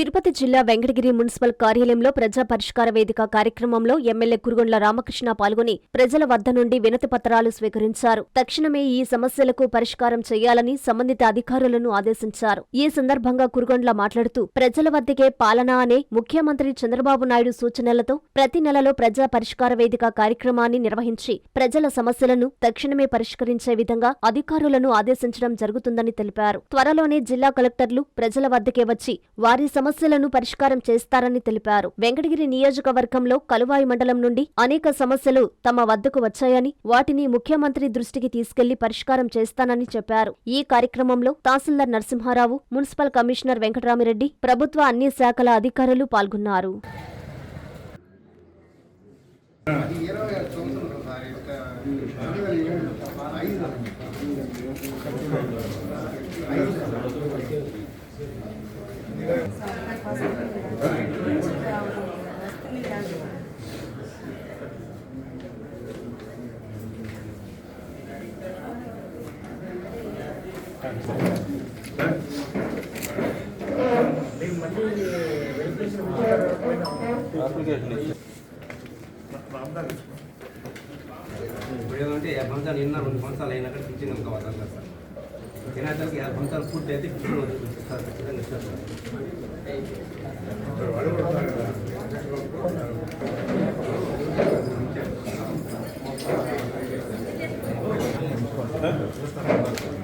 తిరుపతి జిల్లా వెంకటగిరి మున్సిపల్ కార్యాలయంలో ప్రజా పరిష్కార వేదిక కార్యక్రమంలో ఎమ్మెల్యే కురుగొండ్ల రామకృష్ణ పాల్గొని ప్రజల వద్ద నుండి వినతి పత్రాలు స్వీకరించారు. తక్షణమే ఈ సమస్యలకు పరిష్కారం చేయాలని సంబంధిత అధికారులను ఆదేశించారు. ఈ సందర్భంగా కురుగొండ్ల మాట్లాడుతూ ప్రజల వద్దకే పాలన అనే ముఖ్యమంత్రి చంద్రబాబు నాయుడు సూచనలతో ప్రతి నెలలో ప్రజా పరిష్కార వేదిక కార్యక్రమాన్ని నిర్వహించి ప్రజల సమస్యలను తక్షణమే పరిష్కరించే విధంగా అధికారులను ఆదేశించడం జరుగుతుందని తెలిపారు. త్వరలోనే జిల్లా కలెక్టర్లు ప్రజల వద్దకే వచ్చి వారి సమస్యలను పరిష్కారం చేస్తారని తెలిపారు. వెంకటగిరి నియోజకవర్గంలో కలువాయి మండలం నుండి అనేక సమస్యలు తమ వద్దకు వచ్చాయని వాటిని ముఖ్యమంత్రి దృష్టికి తీసుకెళ్ళి పరిష్కారం చేస్తానని చెప్పారు. ఈ కార్యక్రమంలో తహసీల్దార్ నరసింహారావు మున్సిపల్ కమిషనర్ వెంకటరామిరెడ్డి ప్రభుత్వ అన్ని శాఖల అధికారులు పాల్గొన్నారు. ఇప్పుడు ఏమంటే యాభై సంవత్సరాలు నిన్న రెండు సంవత్సరాలు అయినాక పింఛన్ ఇంకా వదలం కదా సార్. తినేదానికి యాభై సంవత్సరాలు ఫుడ్ అయితే పింఛన్ వదులుతుంది సార్ ఖచ్చితంగా ఇస్తారు సార్.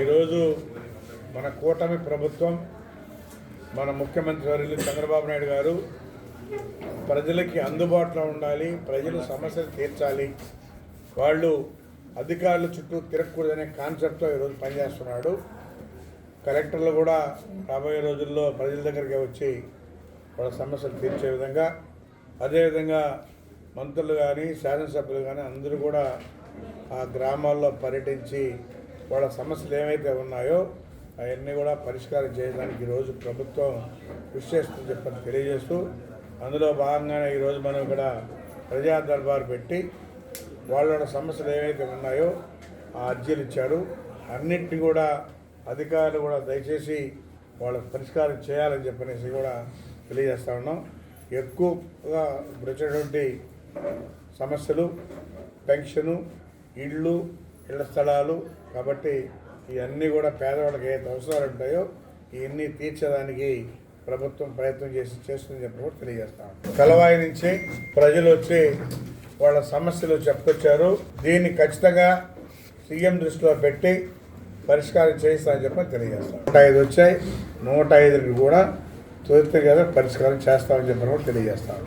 ఈరోజు మన కూటమి ప్రభుత్వం మన ముఖ్యమంత్రి వర్యులు చంద్రబాబు నాయుడు గారు ప్రజలకి అందుబాటులో ఉండాలి ప్రజలు సమస్యలు తీర్చాలి. వాళ్ళు అధికారుల చుట్టూ తిరగకూడదనే కాన్సెప్ట్తో ఈరోజు పనిచేస్తున్నాడు. కలెక్టర్లు కూడా రాబోయే రోజుల్లో ప్రజల దగ్గరికి వచ్చి వాళ్ళ సమస్యలు తీర్చే విధంగా అదేవిధంగా మంత్రులు కానీ శాసనసభ్యులు కానీ అందరూ కూడా ఆ గ్రామాల్లో పర్యటించి వాళ్ళ సమస్యలు ఏవైతే ఉన్నాయో అవన్నీ కూడా పరిష్కారం చేయడానికి ఈరోజు ప్రభుత్వం కృషి చేస్తుందని చెప్పని తెలియజేస్తూ అందులో భాగంగానే ఈరోజు మనం ఇక్కడ ప్రజా దర్బార్ పెట్టి వాళ్ళ సమస్యలు ఏవైతే ఉన్నాయో ఆ అర్జీలు ఇచ్చారు. అన్నింటినీ కూడా అధికారులు కూడా దయచేసి వాళ్ళకి పరిష్కారం చేయాలని చెప్పనేసి కూడా తెలియజేస్తా ఉన్నాం. ఎక్కువగా ఇప్పుడు వచ్చేటువంటి సమస్యలు పెన్షను ఇళ్ళు ఇళ్ళ స్థలాలు కాబట్టి ఇవన్నీ కూడా పేదవాళ్ళకి ఏదైతే అవసరాలు ఉంటాయో ఇవన్నీ తీర్చడానికి ప్రభుత్వం ప్రయత్నం చేసి చేస్తుందని చెప్పి కూడా తెలియజేస్తాం కలవాయి నుంచి ప్రజలు వచ్చి వాళ్ళ సమస్యలు చెప్పుకొచ్చారు. దీన్ని ఖచ్చితంగా సీఎం దృష్టిలో పెట్టి పరిష్కారం చేయిస్తామని చెప్పి తెలియజేస్తాం నూట ఐదు వచ్చాయి. నూట ఐదుకి కూడా త్వరితగతిన పరిష్కారం చేస్తామని చెప్పడం తెలియజేస్తాను